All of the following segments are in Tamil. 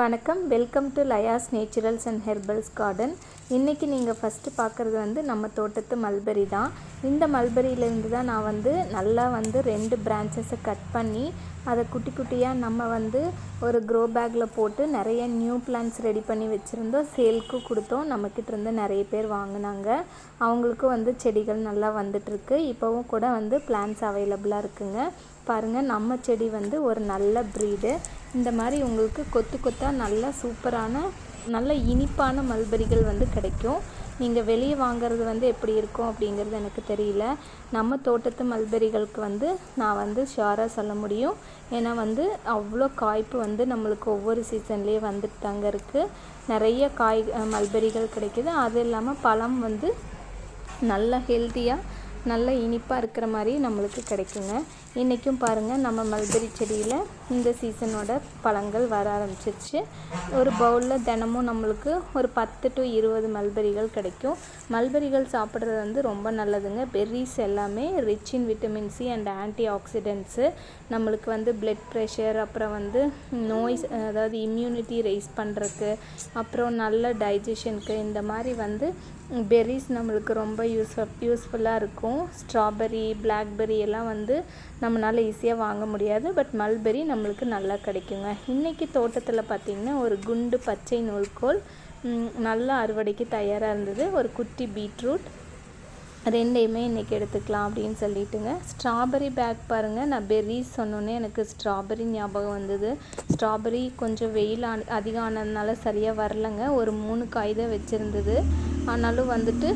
வணக்கம். Welcome to Laya's naturals and herbals garden இன்றைக்கி நீங்கள் ஃபஸ்ட்டு பார்க்குறது வந்து நம்ம தோட்டத்து மல்பெரி தான். இந்த மல்பெரியிலேருந்து தான் நான் வந்து நல்லா வந்து ரெண்டு பிரான்ச்சஸை கட் பண்ணி அதை குட்டி குட்டியாக நம்ம வந்து ஒரு க்ரோ பேக்கில் போட்டு நிறைய நியூ பிளான்ஸ் ரெடி பண்ணி வச்சுருந்தோம். சேல்க்கு கொடுத்தோம். நம்மக்கிட்ட இருந்து நிறைய பேர் வாங்கினாங்க. அவங்களுக்கும் வந்து செடிகள் நல்லா வந்துட்டுருக்கு. இப்போவும் கூட வந்து பிளான்ஸ் அவைலபிளாக இருக்குங்க. பாருங்கள் நம்ம செடி வந்து ஒரு நல்ல ப்ரீடு இந்த மாதிரி உங்களுக்கு கொத்து கொத்தாக நல்ல சூப்பரான நல்ல இனிப்பான மல்பெரிகள் வந்து கிடைக்கும். நீங்கள் வெளியே வாங்குறது வந்து எப்படி இருக்கும் அப்படிங்கிறது எனக்கு தெரியல. நம்ம தோட்டத்து மல்பெரிகளுக்கு வந்து நான் வந்து ஷாராக சொல்ல முடியும். ஏன்னா வந்து அவ்வளோ காய்ப்பு வந்து நம்மளுக்கு ஒவ்வொரு சீசன்லேயே வந்துட்டு தாங்க இருக்குது நிறைய காய் மல்பெரிகள் கிடைக்குது. அது இல்லாமல் பழம் வந்து நல்ல ஹெல்த்தியாக நல்ல இனிப்பாக இருக்கிற மாதிரி நம்மளுக்கு கிடைக்குங்க. இன்றைக்கும் பாருங்கள் நம்ம மல்பெரி செடியில் இந்த சீசனோட பழங்கள் வர ஆரம்பிச்சிருச்சு. ஒரு பவுலில் தினமும் நம்மளுக்கு ஒரு பத்து டு இருபது மல்பெரிகள் கிடைக்கும். மல்பெரிகள் சாப்பிட்றது வந்து ரொம்ப நல்லதுங்க. பெர்ரிஸ் எல்லாமே rich in vitamin C and antioxidants நம்மளுக்கு வந்து பிளட் ப்ரெஷர் அப்புறம் வந்து நோய்ஸ் அதாவது இம்யூனிட்டி ரைஸ் பண்ணுறதுக்கு அப்புறம் நல்ல டைஜஷனுக்கு இந்த மாதிரி வந்து பெர்ரிஸ் நம்மளுக்கு ரொம்ப யூஸ் யூஸ்ஃபுல்லாக இருக்கும். ஸ்ட்ராபெரி பிளாக்பெரி எல்லாம் வந்து நம்மளால் ஈஸியாக வாங்க முடியாது. பட் மல்பெரி நம்மளுக்கு நல்லா கிடைக்குங்க. இன்றைக்கி தோட்டத்தில் பார்த்திங்கன்னா ஒரு குண்டு பச்சை நூல்கோல் நல்லா அறுவடைக்கு தயாராக இருந்தது. ஒரு குட்டி பீட்ரூட் ரெண்டையுமே இன்றைக்கி எடுத்துக்கலாம் அப்படின்னு சொல்லிட்டுங்க. ஸ்ட்ராபெரி பேக் பாருங்கள் நான் பெர்ரிஸ் சொன்னோன்னே எனக்கு ஸ்ட்ராபெரி ஞாபகம் வந்தது. ஸ்ட்ராபெரி கொஞ்சம் வெயில் அதிகம் ஆனதுனால சரியாக வரலைங்க. ஒரு மூணு காய் தான் வச்சுருந்தது. ஆனாலும் வந்துட்டு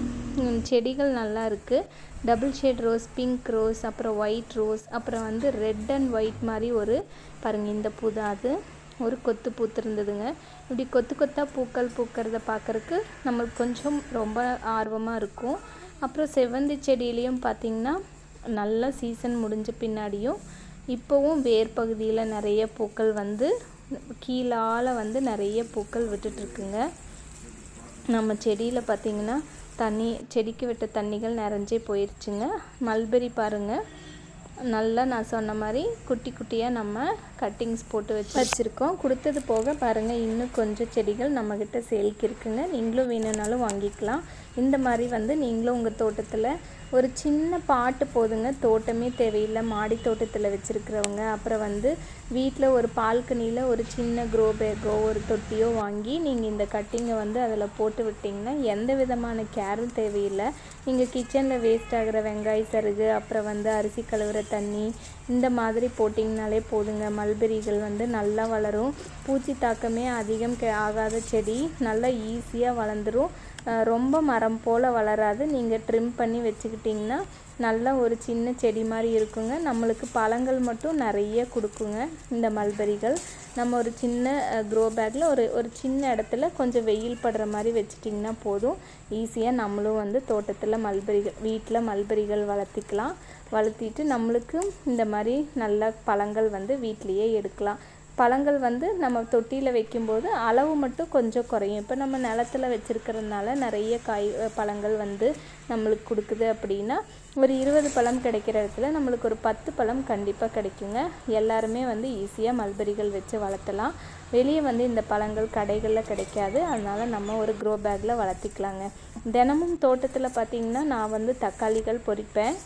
செடிகள் நல்லா இருக்குது double shade rose pink rose அப்புறம் ஒயிட் ரோஸ் அப்புறம் வந்து ரெட் அண்ட் ஒயிட் மாதிரி ஒரு பாருங்கள் இந்த பூ தான் அது. ஒரு கொத்து பூத்திருந்ததுங்க இப்படி கொத்து கொத்தாக பூக்கள் பூக்கிறத பார்க்குறக்கு நம்மளுக்கு கொஞ்சம் ரொம்ப ஆர்வமாக இருக்கும். அப்புறம் செவ்வந்தி செடியிலையும் பார்த்திங்கன்னா நல்லா சீசன் முடிஞ்ச பின்னாடியும் இப்போவும் வேர் பகுதியில் நிறைய பூக்கள் வந்து கீழால் வந்து நிறைய பூக்கள் விட்டுட்ருக்குங்க நம்ம செடியில் பார்த்திங்கன்னா தண்ணி செடிக்கு விட்ட தண்ணிகள் நிறைஞ்சே போயிடுச்சுங்க மல்பெரி பாருங்கள் நல்லா நான் சொன்ன மாதிரி குட்டி குட்டியாக நம்ம கட்டிங்ஸ் போட்டு வச்சு வச்சுருக்கோம். கொடுத்தது போக பாருங்கள் இன்னும் கொஞ்சம் செடிகள் நம்மக்கிட்ட சேல்க்கு இருக்குங்க. நீங்களும் வேணும்னாலும் வாங்கிக்கலாம். இந்த மாதிரி வந்து நீங்களும் உங்கள் தோட்டத்தில் ஒரு சின்ன பாட்டு போதுங்க. தோட்டமே தேவையில்லை. மாடி தோட்டத்தில் வச்சுருக்கிறவங்க. அப்புறம் வந்து வீட்டில் ஒரு பால்கனியில் ஒரு சின்ன க்ரோ பேக்கோ ஒரு தொட்டியோ வாங்கி நீங்கள் இந்த கட்டிங்கை வந்து அதில் போட்டு விட்டிங்கன்னா எந்த விதமான கேரும் தேவையில்லை. நீங்கள் கிச்சனில் வேஸ்ட் ஆகிற வெங்காய சருகு அப்புறம் வந்து அரிசி கழுவுற தண்ணி இந்த மாதிரி போட்டிங்கனாலே போதுங்க. மல்பெரிகள் வந்து நல்லா வளரும். பூச்சி தாக்கமே அதிகம் ஆகாத செடி நல்லா ஈஸியாக வளர்ந்துடும் ரொம்ப மரம் போல் வளராது. நீங்கள் ட்ரிம் பண்ணி வச்சுக்கிட்டிங்கன்னா நல்ல ஒரு சின்ன செடி மாதிரி இருக்குங்க. நம்மளுக்கு பழங்கள் மட்டும் நிறைய கொடுக்குங்க இந்த மல்பெரிகள். நம்ம ஒரு சின்ன க்ரோ பேக்கில் ஒரு ஒரு சின்ன இடத்துல கொஞ்சம் வெயில் படுற மாதிரி வச்சுட்டிங்கன்னா போதும். ஈஸியாக நம்மளும் வந்து தோட்டத்தில் மல்பெரிகள் வீட்டில் மல்பெரிகள் வளர்த்திக்கலாம். வளர்த்திட்டு நம்மளுக்கு இந்த மாதிரி நல்ல பழங்கள் வந்து வீட்லேயே எடுக்கலாம். பழங்கள் வந்து நம்ம தொட்டியில் வைக்கும்போது அளவு மட்டும் கொஞ்சம் குறையும். இப்போ நம்ம நிலத்துல வச்சுருக்கிறதுனால நிறைய காய் பழங்கள் வந்து நம்மளுக்கு கொடுக்குது அப்படின்னா ஒரு இருபது பழம் கிடைக்கிற இடத்துல நம்மளுக்கு ஒரு பத்து பழம் கண்டிப்பாக கிடைக்குங்க. எல்லாருமே வந்து ஈஸியாக மல்பெரிகள் வச்சு வளர்த்தலாம். வெளியே வந்து இந்த பழங்கள் கடைகளில் கிடைக்காது. அதனால் நம்ம ஒரு க்ரோ பேக்கில் வளர்த்திக்கலாங்க. தினமும் தோட்டத்தில் பார்த்திங்கன்னா நான் வந்து தக்காளிகள் பொறிப்பேன்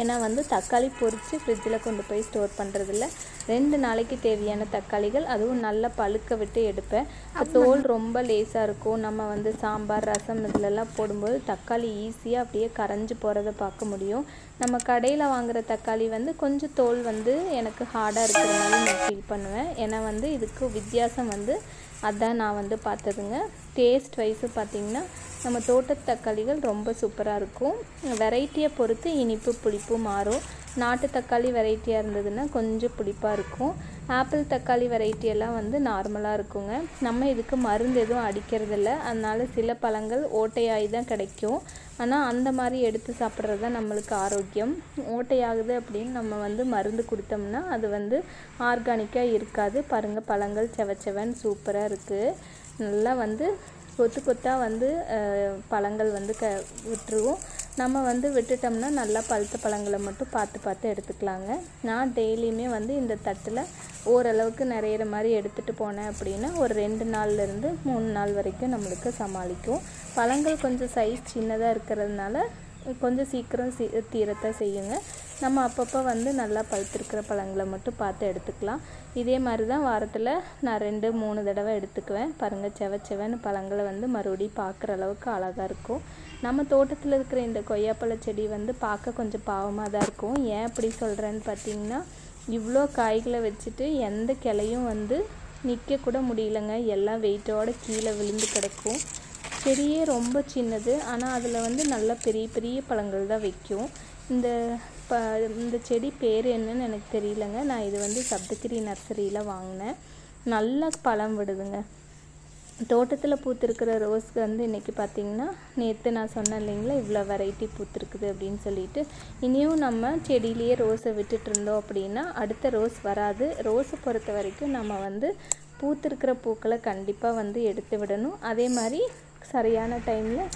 ஏன்னா வந்து தக்காளி பொறித்து ஃப்ரிட்ஜில் கொண்டு போய் ஸ்டோர் பண்ணுறதில்ல ரெண்டு நாளைக்கு தேவையான தக்காளிகள் அதுவும் நல்லா பழுக்க விட்டு எடுப்பேன். தோல் ரொம்ப லேசாக இருக்கும். நம்ம வந்து சாம்பார் ரசம் இதிலெல்லாம் போடும்போது தக்காளி ஈஸியாக அப்படியே கரைஞ்சி போகிறத பார்க்க முடியும். நம்ம கடையில் வாங்குகிற தக்காளி வந்து கொஞ்சம் தோல் வந்து எனக்கு ஹார்டாக இருக்கிற மாதிரி நான் ஃபீல் பண்ணுவேன். ஏன்னா வந்து இதுக்கு வித்தியாசம் வந்து அதான் நான் வந்து பார்த்ததுங்க. டேஸ்ட் வைஸு பார்த்திங்கன்னா நம்ம தோட்டத்து தக்காளிகள் ரொம்ப சூப்பராக இருக்கும். வெரைட்டியை பொறுத்து இனிப்பு புளிப்பு மாறும். நாட்டு தக்காளி வெரைட்டியாக இருந்ததுன்னா கொஞ்சம் புளிப்பாக இருக்கும். ஆப்பிள் தக்காளி வெரைட்டி எல்லாம் வந்து நார்மலாக இருக்குங்க. நம்ம இதுக்கு மருந்து எதுவும் அடிக்கிறதில்ல. அதனால் சில பழங்கள் ஓட்டையாகி தான் கிடைக்கும். ஆனால் அந்த மாதிரி எடுத்து சாப்பிட்றது தான் நம்மளுக்கு ஆரோக்கியம். ஓட்டையாகுது அப்படின்னு நம்ம வந்து மருந்து கொடுத்தோம்னா அது வந்து ஆர்கானிக்காக இருக்காது. பாருங்கள் பழங்கள் செவச்செவன் சூப்பராக இருக்குது நல்லா வந்து கொத்து கொத்தாக வந்து பழங்கள் வந்து க விட்டுருவோம். நம்ம வந்து விட்டுட்டோம்னா நல்லா பழுத்த பழங்களை மட்டும் பார்த்து பார்த்து எடுத்துக்கலாங்க. நான் டெய்லியுமே வந்து இந்த தட்டில் ஓரளவுக்கு நிறையிற மாதிரி எடுத்துகிட்டு போனேன் அப்படின்னா ஒரு ரெண்டு நாள்லேருந்து மூணு நாள் வரைக்கும் நம்மளுக்கு சமாளிக்கும். பழங்கள் கொஞ்சம் சைஸ் சின்னதாக இருக்கிறதுனால கொஞ்சம் சீக்கிரம் சீ தீரத்தான் செய்யுங்க. நம்ம அப்பப்போ வந்து நல்லா பழுத்திருக்கிற பழங்களை மட்டும் பார்த்து எடுத்துக்கலாம். இதே மாதிரி தான் வாரத்தில் நான் ரெண்டு மூணு தடவை எடுத்துக்குவேன். பாருங்கள் செவ செவன்னு பழங்களை வந்து மறுபடியும் பார்க்குற அளவுக்கு அழகாக இருக்கும். நம்ம தோட்டத்தில் இருக்கிற இந்த கொய்யாப்பழ செடி வந்து பார்க்க கொஞ்சம் பாவமாக தான் இருக்கும். ஏன் அப்படி சொல்கிறேன்னு பார்த்தீங்கன்னா இவ்வளோ காய்களை வச்சுட்டு எந்த கிளையும் வந்து நிற்கக்கூட முடியலங்க. எல்லாம் வெயிட்டோட கீழே விழுந்து கிடக்கும். செடியே ரொம்ப சின்னது. ஆனால் அதில் வந்து நல்ல பெரிய பெரிய பழங்கள் தான் வைக்கும். இந்த ப இந்த செடி பேர் என்னன்னு எனக்கு தெரியலங்க. நான் இது வந்து சப்தகிரி நர்சரியில் வாங்கினேன். நல்லா பழம் விடுதுங்க. தோட்டத்தில் பூத்திருக்கிற ரோஸ்க்கு வந்து இன்றைக்கி பார்த்திங்கன்னா நேற்று நான் சொன்னேன் இல்லைங்களா இவ்வளோ வெரைட்டி பூத்திருக்குது அப்படின்னு சொல்லிட்டு. இனியும் நம்ம செடியிலேயே ரோஸை விட்டுட்டு இருந்தோம் அப்படின்னா அடுத்த ரோஸ் வராது. ரோஸை பொறுத்த வரைக்கும் நம்ம வந்து பூத்திருக்கிற பூக்களை கண்டிப்பாக வந்து எடுத்து விடணும். அதே மாதிரி சரியான டைமில்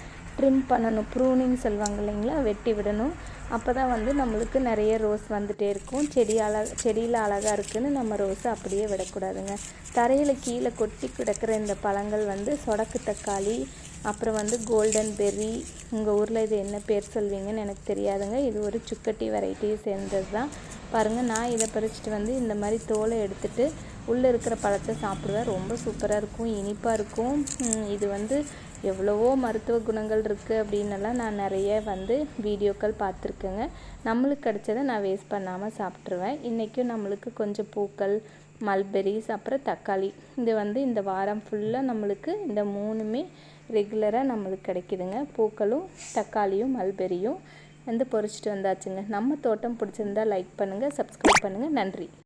ட்ரிம் பண்ணணும் ப்ரூனிங் சொல்லுவாங்க இல்லைங்களா? வெட்டி விடணும். அப்போ தான் வந்து நம்மளுக்கு நிறைய ரோஸ் வந்துகிட்டே இருக்கும். செடி அழக செடியில் அழகாக இருக்குதுன்னு நம்ம ரோஸை அப்படியே விடக்கூடாதுங்க. தரையில் கீழே கொட்டி கிடக்கிற இந்த பழங்கள் வந்து சொடக்கு தக்காளி அப்புறம் வந்து கோல்டன் பெர்ரி உங்கள் ஊரில் இது என்ன பேர் சொல்வீங்கன்னு எனக்கு தெரியாதுங்க. இது ஒரு சுக்கட்டி வெரைட்டியை சேர்ந்தது தான் பாருங்கள் நான் இதை பறிச்சுட்டு வந்து இந்த மாதிரி தோலை எடுத்துகிட்டு உள்ளே இருக்கிற பழத்தை சாப்பிடுவேன். ரொம்ப சூப்பராக இருக்கும் இனிப்பாக இருக்கும். இது வந்து எவ்வளவோ மருத்துவ குணங்கள் இருக்குது அப்படின்னெல்லாம் நான் நிறைய வந்து வீடியோக்கள் பார்த்துருக்கேங்க. நம்மளுக்கு கிடைச்சதை நான் வேஸ்ட் பண்ணாமல் சாப்பிட்ருவேன் இன்றைக்கும் நம்மளுக்கு கொஞ்சம் பூக்கள் மல்பெரிஸ் அப்புறம் தக்காளி. இது வந்து இந்த வாரம் ஃபுல்லாக நம்மளுக்கு இந்த மூணுமே ரெகுலராக நம்மளுக்கு கிடைக்குதுங்க. பூக்களும் தக்காளியும் மல்பெரியும் வந்து பொறிச்சிட்டு வந்தாச்சுங்க. நம்ம தோட்டம் பிடிச்சிருந்தா லைக் பண்ணுங்கள் சப்ஸ்கிரைப் பண்ணுங்கள் நன்றி.